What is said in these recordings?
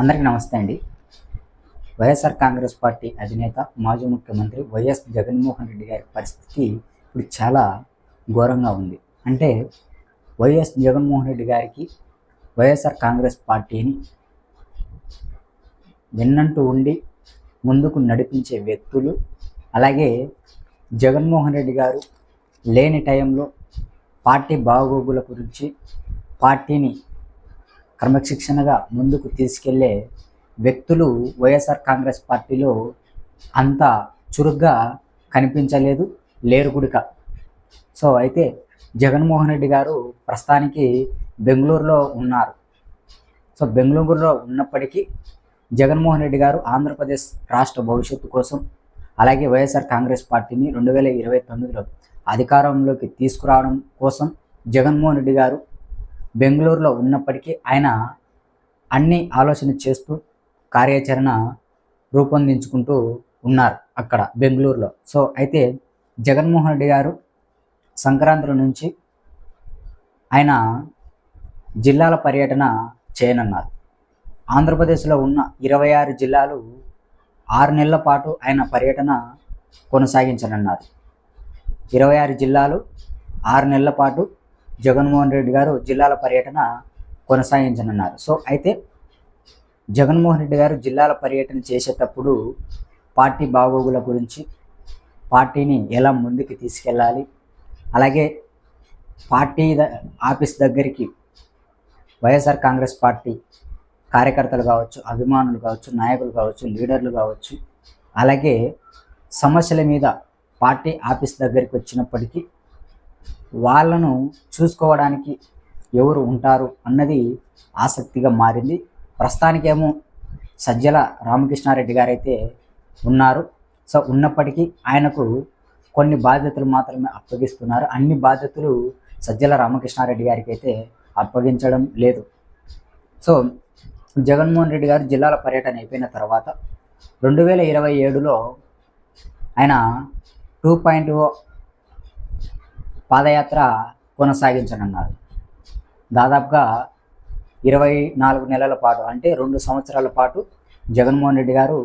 అందరికీ నమస్తే అండి. వైఎస్ఆర్ కాంగ్రెస్ పార్టీ అధినేత మాజీ ముఖ్యమంత్రి వైఎస్ జగన్మోహన్ రెడ్డి గారి పరిస్థితి ఇప్పుడు చాలా ఘోరంగా ఉంది. అంటే వైఎస్ జగన్మోహన్ రెడ్డి గారికి వైఎస్ఆర్ కాంగ్రెస్ పార్టీని విన్నంటూ ఉండి ముందుకు నడిపించే వ్యక్తులు అలాగే జగన్మోహన్ రెడ్డి గారు లేని టైంలో పార్టీ బాగోగుల గురించి పార్టీని క్రమశిక్షణగా ముందుకు తీసుకెళ్ళే వ్యక్తులు వైఎస్ఆర్ కాంగ్రెస్ పార్టీలో అంత చురుగ్గా కనిపించలేదు లేరు గుడిక. సో అయితే జగన్మోహన్ రెడ్డి గారు ప్రస్తుతానికి బెంగళూరులో ఉన్నారు. సో బెంగళూరులో ఉన్నప్పటికీ జగన్మోహన్ రెడ్డి గారు ఆంధ్రప్రదేశ్ రాష్ట్ర భవిష్యత్తు కోసం అలాగే వైఎస్ఆర్ కాంగ్రెస్ పార్టీని రెండు వేల ఇరవై తొమ్మిదిలో అధికారంలోకి తీసుకురావడం కోసం జగన్మోహన్ రెడ్డి గారు బెంగళూరులో ఉన్నప్పటికీ ఆయన అన్ని ఆలోచన చేస్తూ కార్యాచరణ రూపొందించుకుంటూ ఉన్నారు అక్కడ బెంగళూరులో. సో అయితే జగన్మోహన్ రెడ్డి గారు సంక్రాంతి నుంచి ఆయన జిల్లాల పర్యటన చేయనున్నారు. ఆంధ్రప్రదేశ్లో ఉన్న ఇరవై ఆరు జిల్లాలు ఆరు నెలల పాటు ఆయన పర్యటన కొనసాగించనున్నారు. ఇరవై ఆరు జిల్లాలు ఆరు నెలల పాటు జగన్మోహన్ రెడ్డి గారు జిల్లాల పర్యటన కొనసాగించనున్నారు. సో అయితే జగన్మోహన్ రెడ్డి గారు జిల్లాల పర్యటన చేసేటప్పుడు పార్టీ బాగోగుల గురించి పార్టీని ఎలా ముందుకు తీసుకెళ్ళాలి అలాగే పార్టీ ద- ఆఫీస్ దగ్గరికి వైఎస్ఆర్ కాంగ్రెస్ పార్టీ కార్యకర్తలు కావచ్చు అభిమానులు కావచ్చు నాయకులు కావచ్చు లీడర్లు కావచ్చు అలాగే సమస్యల మీద పార్టీ ఆఫీస్ దగ్గరికి వచ్చినప్పటికీ వాళ్ళను చూసుకోవడానికి ఎవరు ఉంటారు అన్నది ఆసక్తిగా మారింది. ప్రస్తుతానికేమో సజ్జల రామకృష్ణారెడ్డి గారైతే ఉన్నారు. సో ఉన్నప్పటికీ ఆయనకు కొన్ని బాధ్యతలు మాత్రమే అప్పగిస్తున్నారు. అన్ని బాధ్యతలు సజ్జల రామకృష్ణారెడ్డి గారికి అయితే అప్పగించడం లేదు. సో జగన్మోహన్ రెడ్డి గారు జిల్లాల పర్యటన అయిపోయిన తర్వాత రెండు వేల ఇరవై ఏడులో ఆయన టూ పాయింట్ ఓ పాదయాత్ర కొనసాగించనున్నారు. దాదాపుగా ఇరవై నాలుగు నెలల పాటు అంటే రెండు సంవత్సరాల పాటు జగన్మోహన్ రెడ్డి గారు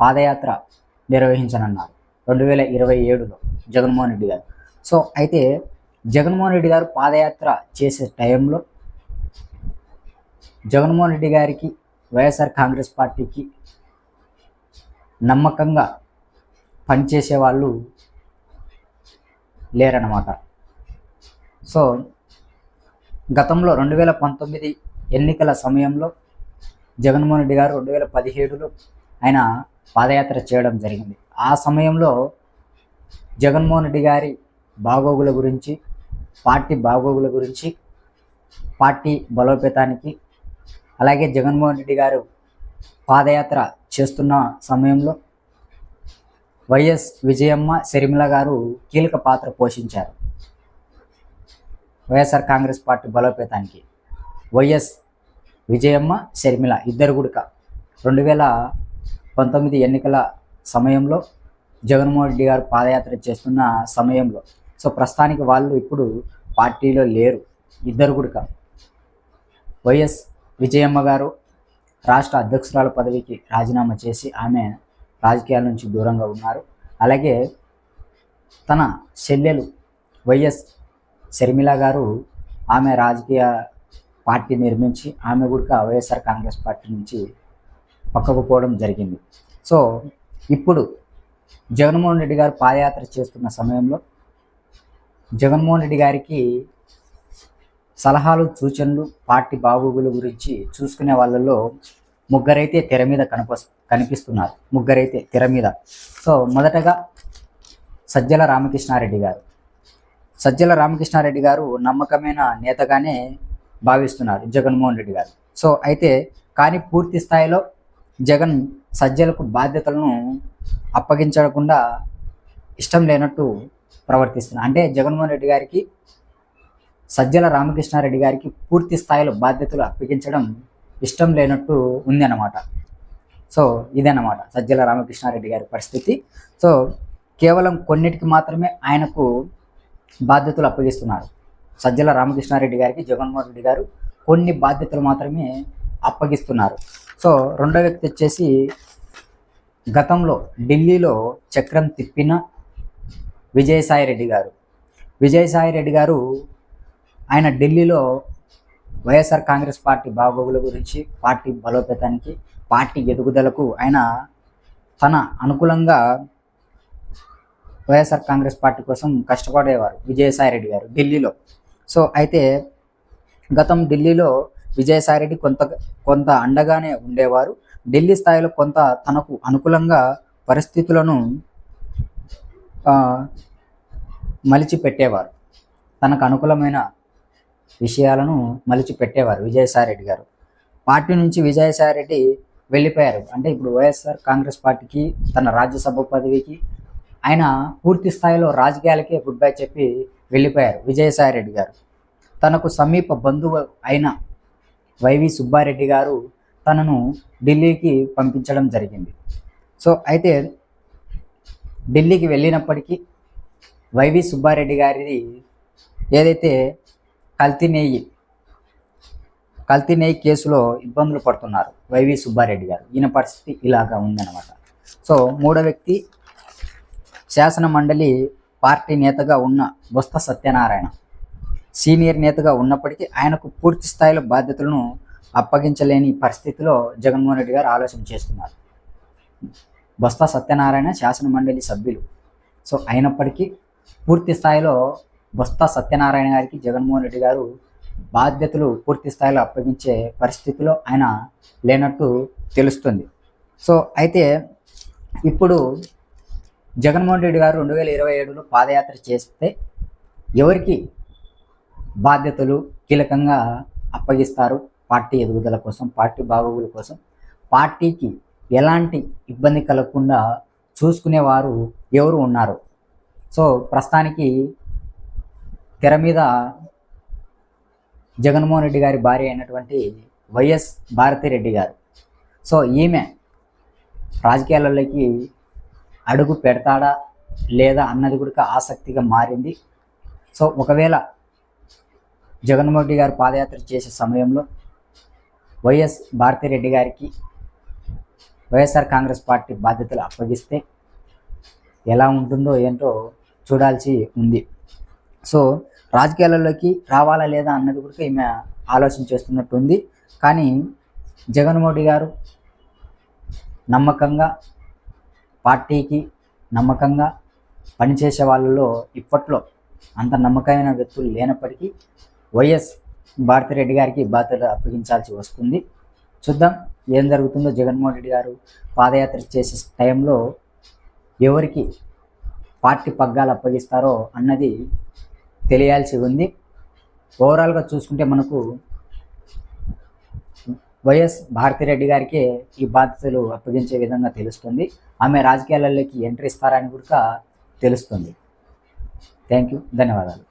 పాదయాత్ర నిర్వహించనున్నారు. రెండు వేల ఇరవై ఏడులో జగన్మోహన్ రెడ్డి గారు. సో అయితే జగన్మోహన్ రెడ్డి గారు పాదయాత్ర చేసే టైంలో జగన్మోహన్ రెడ్డి గారికి వైఎస్ఆర్ కాంగ్రెస్ పార్టీకి నమ్మకంగా పనిచేసే వాళ్ళు లేరన్నమాట. సో గతంలో రెండు వేల పంతొమ్మిది ఎన్నికల సమయంలో జగన్మోహన్ రెడ్డి గారు రెండు వేల పదిహేడులో ఆయన పాదయాత్ర చేయడం జరిగింది. ఆ సమయంలో జగన్మోహన్ రెడ్డి గారి బాగోగుల గురించి పార్టీ బాగోగుల గురించి పార్టీ బలోపేతానికి అలాగే జగన్మోహన్ రెడ్డి గారు పాదయాత్ర చేస్తున్న సమయంలో వైఎస్ విజయమ్మ శర్మిల గారు కీలక పాత్ర పోషించారు. వైఎస్ఆర్ కాంగ్రెస్ పార్టీ బలోపేతానికి వైఎస్ విజయమ్మ షర్మిల ఇద్దరు గుడిక రెండు వేల పంతొమ్మిది ఎన్నికల సమయంలో జగన్మోహన్ రెడ్డి గారు పాదయాత్ర చేస్తున్న సమయంలో. సో ప్రస్తుతానికి వాళ్ళు ఇప్పుడు పార్టీలో లేరు. ఇద్దరు గుడిక వైఎస్ విజయమ్మ గారు రాష్ట్ర అధ్యక్షురాల పదవికి రాజీనామా చేసి ఆమె రాజకీయాల నుంచి దూరంగా ఉన్నారు. అలాగే తన చెల్లెలు వైఎస్ షర్మిల గారు ఆమె రాజకీయ పార్టీ నిర్మించి ఆమె కూడా వైఎస్ఆర్ కాంగ్రెస్ పార్టీ నుంచి పక్కకు పోవడం జరిగింది. సో ఇప్పుడు జగన్మోహన్ రెడ్డి గారు పాదయాత్ర చేస్తున్న సమయంలో జగన్మోహన్ రెడ్డి గారికి సలహాలు సూచనలు పార్టీ బాగోగుల గురించి చూసుకునే వాళ్ళలో ముగ్గురైతే తెర మీద కనిప కనిపిస్తున్నారు. ముగ్గురైతే తెర మీద. సో మొదటగా సజ్జల రామకృష్ణారెడ్డి గారు. సజ్జల రామకృష్ణారెడ్డి గారు నమ్మకమైన నేతగానే భావిస్తున్నారు జగన్మోహన్ రెడ్డి గారు. సో అయితే కానీ పూర్తి స్థాయిలో జగన్ సజ్జలకు బాధ్యతలను అప్పగించకుండా ఇష్టం లేనట్టు ప్రవర్తిస్తున్నారు. అంటే జగన్మోహన్ రెడ్డి గారికి సజ్జల రామకృష్ణారెడ్డి గారికి పూర్తి స్థాయిలో బాధ్యతలు అప్పగించడం ఇష్టం లేనట్టు ఉంది అన్నమాట సో ఇదన్నమాట సజ్జల రామకృష్ణారెడ్డి గారి పరిస్థితి. సో కేవలం కొన్నిటికి మాత్రమే ఆయనకు బాధ్యతలు అప్పగిస్తున్నారు. సజ్జల రామకృష్ణారెడ్డి గారికి జగన్మోహన్ రెడ్డి గారు కొన్ని బాధ్యతలు మాత్రమే అప్పగిస్తున్నారు. సో రెండో వ్యక్తి వచ్చేసి గతంలో ఢిల్లీలో చక్రం తిప్పిన విజయసాయి రెడ్డి గారు. విజయసాయి రెడ్డి గారు ఆయన ఢిల్లీలో వైఎస్ఆర్ కాంగ్రెస్ పార్టీ బాగోగుల గురించి పార్టీ బలోపేతానికి పార్టీ ఎదుగుదలకు ఆయన తన అనుకూలంగా వైఎస్ఆర్ కాంగ్రెస్ పార్టీ కోసం కష్టపడేవారు విజయసాయి రెడ్డి గారు ఢిల్లీలో. సో అయితే గతం ఢిల్లీలో విజయసాయి రెడ్డి కొంత కొంత అండగానే ఉండేవారు. ఢిల్లీ స్థాయిలో కొంత తనకు అనుకూలంగా పరిస్థితులను మలిచి పెట్టేవారు తనకు అనుకూలమైన విషయాలను మలిచిపెట్టేవారు విజయసాయి రెడ్డి గారు. పార్టీ నుంచి విజయసాయి రెడ్డి వెళ్ళిపోయారు. అంటే ఇప్పుడు వైఎస్ఆర్ కాంగ్రెస్ పార్టీకి తన రాజ్యసభ పదవికి ఆయన పూర్తి స్థాయిలో రాజకీయాలకే గుడ్ బై చెప్పి వెళ్ళిపోయారు విజయసాయి రెడ్డి గారు. తనకు సమీప బంధువు అయిన వైవి సుబ్బారెడ్డి గారు తనను ఢిల్లీకి పంపించడం జరిగింది. సో అయితే ఢిల్లీకి వెళ్ళినప్పటికీ వైవి సుబ్బారెడ్డి గారిది ఏదైతే కల్తీ నెయ్యి కల్తీ నెయ్యి కేసులో ఇబ్బందులు పడుతున్నారు వైవి సుబ్బారెడ్డి గారు. ఈయన పరిస్థితి ఇలాగా ఉందన్నమాట. సో మూడో వ్యక్తి శాసన మండలి పార్టీ నేతగా ఉన్న బొత్స సత్యనారాయణ. సీనియర్ నేతగా ఉన్నప్పటికీ ఆయనకు పూర్తి స్థాయిలో బాధ్యతలను అప్పగించలేని పరిస్థితిలో జగన్మోహన్ రెడ్డి గారు ఆలోచన చేస్తున్నారు. బొత్స సత్యనారాయణ శాసన మండలి సభ్యులు. సో అయినప్పటికీ పూర్తి స్థాయిలో బొత్స సత్యనారాయణ గారికి జగన్మోహన్ రెడ్డి గారు బాధ్యతలు పూర్తి స్థాయిలో అప్పగించే పరిస్థితిలో ఆయన లేనట్టు తెలుస్తుంది. సో అయితే ఇప్పుడు జగన్మోహన్ రెడ్డి గారు రెండు వేల ఇరవై ఏడులో పాదయాత్ర చేస్తే ఎవరికి బాధ్యతలు కీలకంగా అప్పగిస్తారు? పార్టీ ఎదుగుదల కోసం పార్టీ బాగోగుల కోసం. పార్టీకి ఎలాంటి ఇబ్బంది కలగకుండా చూసుకునేవారు ఎవరు ఉన్నారు? సో ప్రస్తుతానికి తెర మీద జగన్మోహన్ రెడ్డి గారి భార్య అయినటువంటి వైఎస్ భారతిరెడ్డి గారు. సో ఈమె రాజకీయాలలోకి అడుగు పెడతాడా లేదా అన్నది కూడా ఆసక్తిగా మారింది. సో ఒకవేళ జగన్మోహన్ రెడ్డి గారు పాదయాత్ర చేసే సమయంలో వైఎస్ భారతిరెడ్డి గారికి వైఎస్ఆర్ కాంగ్రెస్ పార్టీ బాధ్యతలు అప్పగిస్తే ఎలా ఉంటుందో ఏంటో చూడాల్సి ఉంది. సో రాజకీయాలలోకి రావాలా లేదా అన్నది కూడా ఈమె ఆలోచన చేస్తున్నట్టు ఉంది కానీ జగన్మోహన్ గారు నమ్మకంగా పార్టీకి నమ్మకంగా పనిచేసే వాళ్ళలో ఇప్పట్లో అంత నమ్మకమైన వ్యక్తులు లేనప్పటికీ వైఎస్ భారతిరెడ్డి గారికి బాధ్యత అప్పగించాల్సి వస్తుంది. చూద్దాం ఏం జరుగుతుందో జగన్మోహన్ రెడ్డి గారు పాదయాత్ర చేసే టైంలో ఎవరికి పార్టీ పగ్గాలు అప్పగిస్తారో అన్నది తెలియాల్సి ఉంది. ఓవరాల్గా చూసుకుంటే మనకు వైఎస్ భారతిరెడ్డి గారికే ఈ బాధ్యతలు అప్పగించే విధంగా తెలుస్తుంది. ఆమె రాజకీయాలలోకి ఎంట్రీ ఇస్తారని కూడా తెలుస్తుంది. థ్యాంక్ యూ ధన్యవాదాలు.